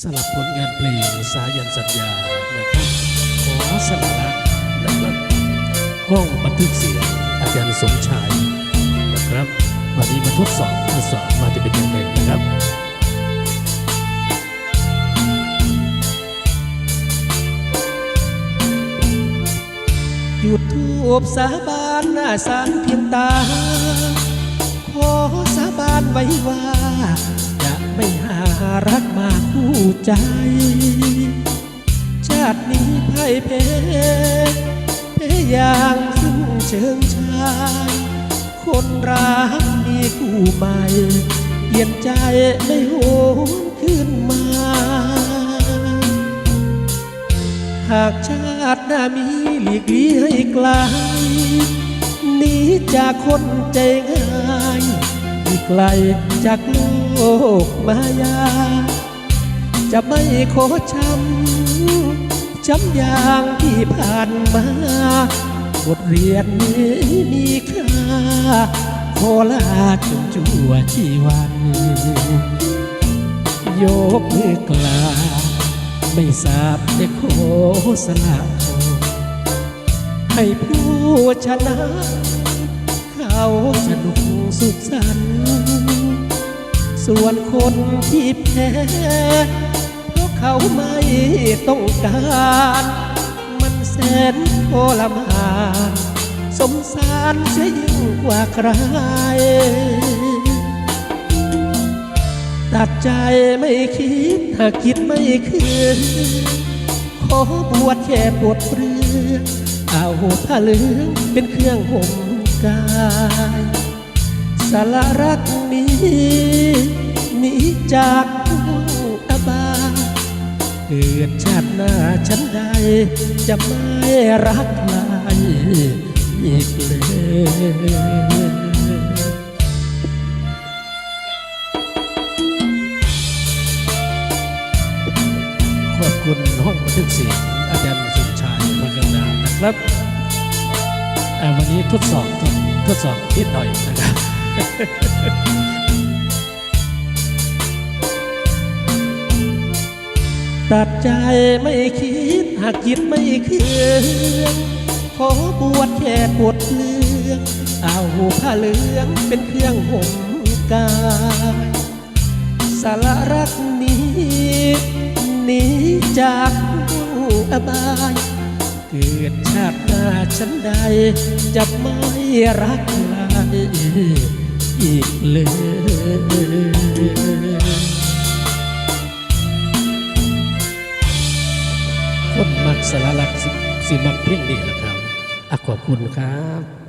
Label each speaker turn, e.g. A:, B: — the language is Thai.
A: สลับผลงานเพลงสายันสัญญานะครับขอสลาระนะครับห้องบันทึกเสียงอาจารย์สมชายนะครับวันนี้มาทดสอบทดสอบมาจะเป็นยังไงนะครับหยุดทูบสาบานหน้าสารเพียงตา ขอสาบานไว้ว่า จะไม่หารัก ใจ ชาตินี้ไพ่เพเพอย่างสิ้นเชิงชาย คนรักมีคู่ใหม่เปลี่ยนใจไม่โหนขึ้นมา หากชาติหน้ามีหลีกลี่ให้ไกลหนีจากคนใจง่ายให้ไกลจากโลกมายา จะไม่ขอช้ำช้ำอย่างที่ผ่านมา บทเรียนนี้มีค่าขอลาจนชั่วชีวัน ยกมือกลา ไม่ทราบจะขอสละให้ผู้ชนะ เขาสนุกสุขสันต์ส่วนคนที่แพ้ เพราะเขาไม่ต้องการ มันแสนทรมานสงสารเสียยิ่งกว่าใคร ตัดใจไม่คิดหากคิดไม่คืนขอบวชแค่บวชเปลือกเอาผ้าเหลืองเป็นเครื่องห่มกายสารรักนี้หนีจาก กิดชาติหน้าฉันใด จะไม่รักใครอีกเลยขอบคุณห้องบันทึกเสียงอาจารย์สมชายพักนานะครับวันนี้ทดสอบทดสอบนิดหน่อยนะครับ ตัดใจไม่คิดหากคิดไม่เคืนขอบวชแค่บวชเลืองเอาผ้าเหลืองเป็นเครื่องห่มกายสารรักนี้หนีจากอบายเกิดชาติหน้าฉันใด จะไม่รักใครอีกเลย สารลักสิสิมักเพ่งดีนะครับอขอบคุณครับ